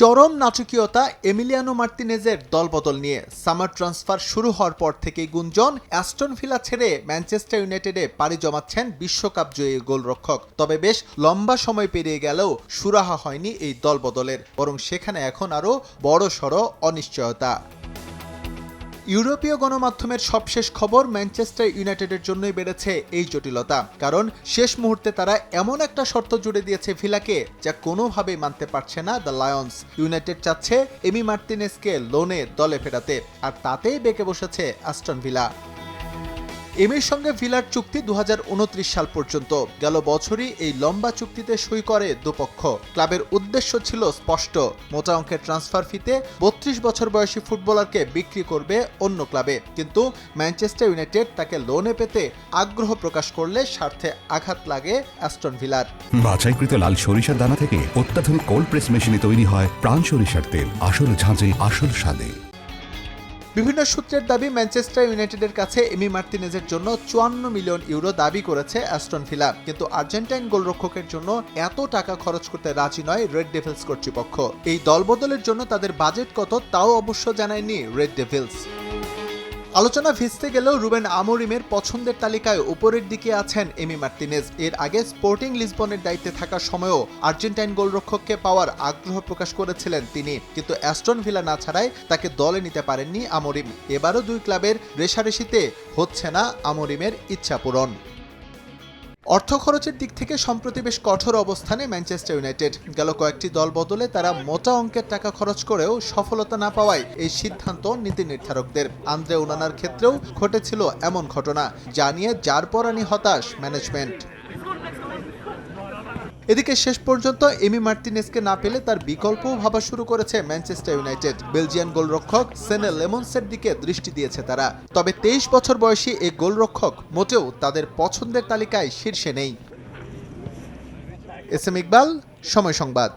চরম নাটকীয়তা এমিলিয়ানো মার্তিনেজের দলবদল নিয়ে সামার ট্রান্সফার শুরু হওয়ার পর থেকেই গুঞ্জন, অ্যাস্টন ভিলা ছেড়ে ম্যানচেস্টার ইউনাইটেডে পাড়ি জমাচ্ছেন বিশ্বকাপ জয়ী গোলরক্ষক। তবে বেশ লম্বা সময় পেরিয়ে গেলেও সুরাহা হয়নি এই দলবদলের, বরং সেখানে এখন আরও বড় সড় অনিশ্চয়তা। ইউরোপীয় গণমাধ্যমের সবশেষ খবর ম্যানচেস্টার ইউনাইটেডের জন্যই বেড়েছে এই জটিলতা। কারণ শেষ মুহূর্তে তারা এমন একটা শর্ত জুড়ে দিয়েছে ভিলাকে, যা কোনোভাবেই মানতে পারছে না দ্য লায়ন্স। ইউনাইটেড চাচ্ছে এমি মার্টিনেসকে লোনে দলে ফেরাতে, আর তাতেই বেঁকে বসেছে অ্যাস্টন ভিলা। এমির সঙ্গে ভিলার চুক্তি দুহাজার উনত্রিশ সাল পর্যন্ত। গেল বছরই এই লম্বা চুক্তিতে সই করে দুপক্ষ। ক্লাবের উদ্দেশ্য ছিল স্পষ্ট। মোটা অঙ্কের ট্রান্সফার ফিতে বত্রিশ বছর বয়সী ফুটবলারকে বিক্রি করবে অন্য ক্লাবে। কিন্তু ম্যানচেস্টার ইউনাইটেড তাকে লোনে পেতে আগ্রহ প্রকাশ করলে স্বার্থে আঘাত লাগে অ্যাস্টন ভিলার। বাছাইকৃত লাল সরিষার দানা থেকে অত্যাধুনিক কোল্ড প্রেস মেশিনে তৈরি হয় প্রাণ সরিষার তেল। আসল ঝাঁঝে, আসল স্বাদে। বিভিন্ন সূত্রের দাবি ম্যানচেস্টার ইউনাইটেডের কাছে এমি মার্টিনেজের জন্য চুয়ান্ন মিলিয়ন ইউরো দাবি করেছে অ্যাস্টন ভিলা। কিন্তু আর্জেন্টাইন গোলরক্ষকের জন্য এত টাকা খরচ করতে রাজি নয় রেড ডেভিলস কর্তৃপক্ষ। এই দলবদলের জন্য তাদের বাজেট কত তাও অবশ্য জানায়নি রেড ডেভিলস। আলোচনা ভিজতে গেলেও রুবেন আমরিমের পছন্দের তালিকায় উপরের দিকে আছেন এমি মার্টিনেজ এর আগে স্পোর্টিং লিসবনের দায়িত্বে থাকার সময়ও আর্জেন্টাইন গোলরক্ষককে পাওয়ার আগ্রহ প্রকাশ করেছিলেন তিনি, কিন্তু অ্যাস্টন ভিলা না ছাড়াই তাকে দলে নিতে পারেননি আমরিম। এবারও দুই ক্লাবের রেশারেশিতে হচ্ছে না আমরিমের ইচ্ছা পূরণ অর্থ খরচের দিক থেকে সম্প্রতি বেশ কঠোর অবস্থানে ম্যানচেস্টার ইউনাইটেড। গেল কয়েকটি দল বদলে তারা মোটা অঙ্কের টাকা খরচ করেও সফলতা না পাওয়ায় এই সিদ্ধান্ত নীতি নির্ধারকদের। আন্দ্রে উনানার ক্ষেত্রেও ঘটেছিল এমন ঘটনা, যা নিয়ে যার পরানি হতাশ ম্যানেজমেন্ট। এদিকে শেষ পর্যন্ত এমি মার্টিনেসকে না পেলে তার বিকল্পও ভাবা শুরু করেছে ম্যানচেস্টার ইউনাইটেড। বেলজিয়ান গোলরক্ষক সেনে লেমনসের দিকে দৃষ্টি দিয়েছে তারা। তবে তেইশ বছর বয়সী এই গোলরক্ষক মোটেও তাদের পছন্দের তালিকায় শীর্ষে নেই। এস এম ইকবাল, সময় সংবাদ।